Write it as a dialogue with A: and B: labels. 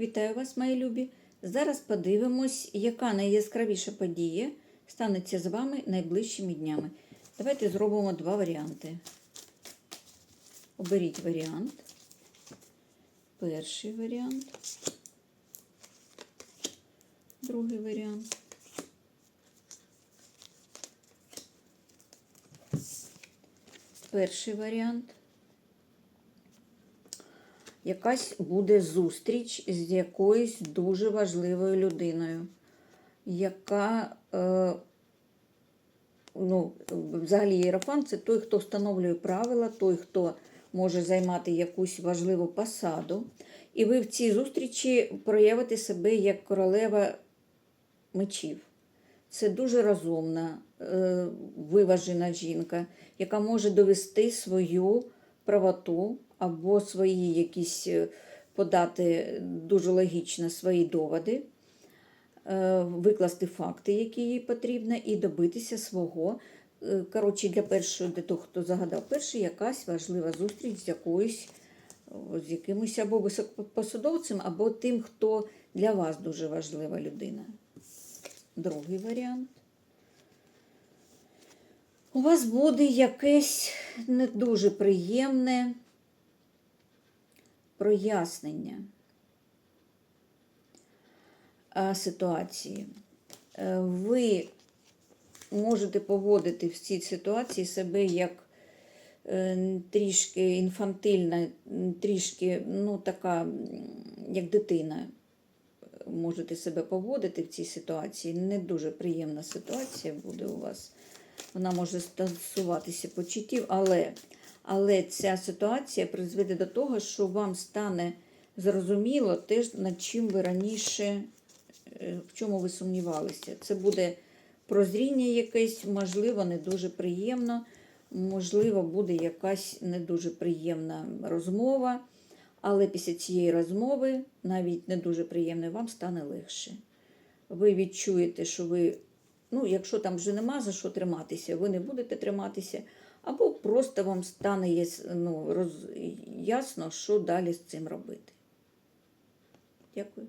A: Вітаю вас, мої любі! Зараз подивимось, яка найяскравіша подія станеться з вами найближчими днями. Давайте зробимо два варіанти. Оберіть варіант. Перший варіант. Другий варіант. Перший варіант. Якась буде зустріч з якоюсь дуже важливою людиною, яка, е, ну, взагалі єрофан це той, хто встановлює правила, той, хто може займати якусь важливу посаду. І ви в цій зустрічі проявите себе як королева мечів. Це дуже розумна, е, виважена жінка, яка може довести свою правоту або свої якісь е, подати дуже логічно свої доводи, е, викласти факти, які їй потрібно, і добитися свого. Е, Коротше, для першого, для того, хто загадав, перше, якась важлива зустріч з якоюсь, з якимось або високопосадовцем, або тим, хто для вас дуже важлива людина. Другий варіант. У вас буде якесь не дуже приємне прояснення ситуації. Е, Ви можете поводити в цій ситуації себе як е, трішки інфантильна, трішки, ну, така, як дитина. Можете себе поводити в цій ситуації. Не дуже приємна ситуація буде у вас. Вона може стосуватися почуттів, але, але ця ситуація призведе до того, що вам стане зрозуміло те, над чим ви раніше, е, в чому ви сумнівалися. Це буде прозріння якесь, можливо, не дуже приємно, можливо, буде якась не дуже приємна розмова. Але після цієї розмови, навіть не дуже приємної, вам стане легше. Ви відчуєте, що ви, ну, якщо там вже нема за що триматися, ви не будете триматися, або просто вам стане ну, роз, ясно, що далі з цим робити. Дякую.